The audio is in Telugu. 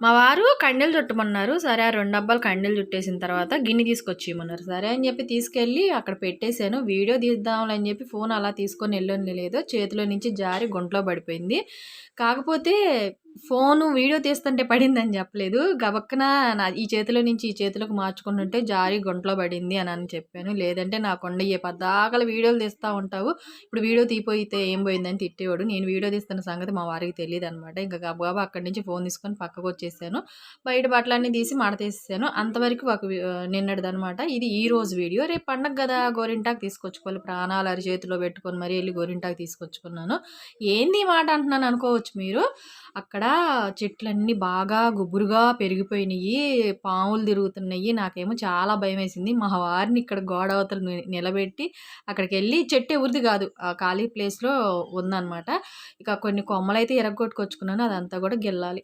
మా వారు కండెలు చుట్టమన్నారు. సరే ఆ రెండు డబ్బాలు కండెలు చుట్టేసిన తర్వాత గిన్నె తీసుకొచ్చేయమన్నారు. సరే అని చెప్పి తీసుకెళ్ళి అక్కడ పెట్టేశాను. వీడియో తీద్దాంలే అని చెప్పి ఫోన్ అలా తీసుకొని వెళ్ళండి లేదు చేతిలో నుంచి జారి గుంట్లో పడిపోయింది. కాకపోతే ఫోను వీడియో తీస్తుంటే పడిందని చెప్పలేదు. గబక్కన నా ఈ చేతిలో నుంచి ఈ చేతిలోకి మార్చుకుంటుంటే జారి గుంట్లో పడింది అని అని చెప్పాను. లేదంటే నా కొండయ్యే ఏ పద్దాకల వీడియోలు తీస్తూ ఉంటావు? ఇప్పుడు వీడియో తీపోయితే ఏం పోయిందని తిట్టేవాడు. నేను వీడియో తీస్తున్న సంగతి మా వారికి తెలియదు అనమాట ఇంకా గబగబా అక్కడి నుంచి ఫోన్ తీసుకొని పక్కకు వచ్చేసాను. బయట బట్టలన్నీ తీసి మడతేసాను అంతవరకు ఒక నిన్నటిదనమాట ఇది ఈ రోజు వీడియో. రేపు పండగ కదా. గోరింటాకు తీసుకొచ్చుకోవాలి. ప్రాణాలు అరి చేతిలో పెట్టుకొని మరీ వెళ్ళి గోరింటాకు తీసుకొచ్చుకున్నాను. ఏంది మాట అంటున్నాను అనుకోవచ్చు మీరు? అక్కడ చెట్లన్నీ బాగా గుబురుగా పెరిగిపోయినాయి పాములు తిరుగుతున్నాయి. నాకేమో చాలా భయం వేసింది మా వారిని ఇక్కడ గోడ అవతల నిలబెట్టి అక్కడికి వెళ్ళి చెట్టు ఎవరిది కాదు. ఆ ఖాళీ ప్లేస్లో ఉందన్నమాట. ఇక కొన్ని కొమ్మలైతే ఎరగొట్టుకొచ్చుకున్నాను. అదంతా కూడా గెల్లాలి.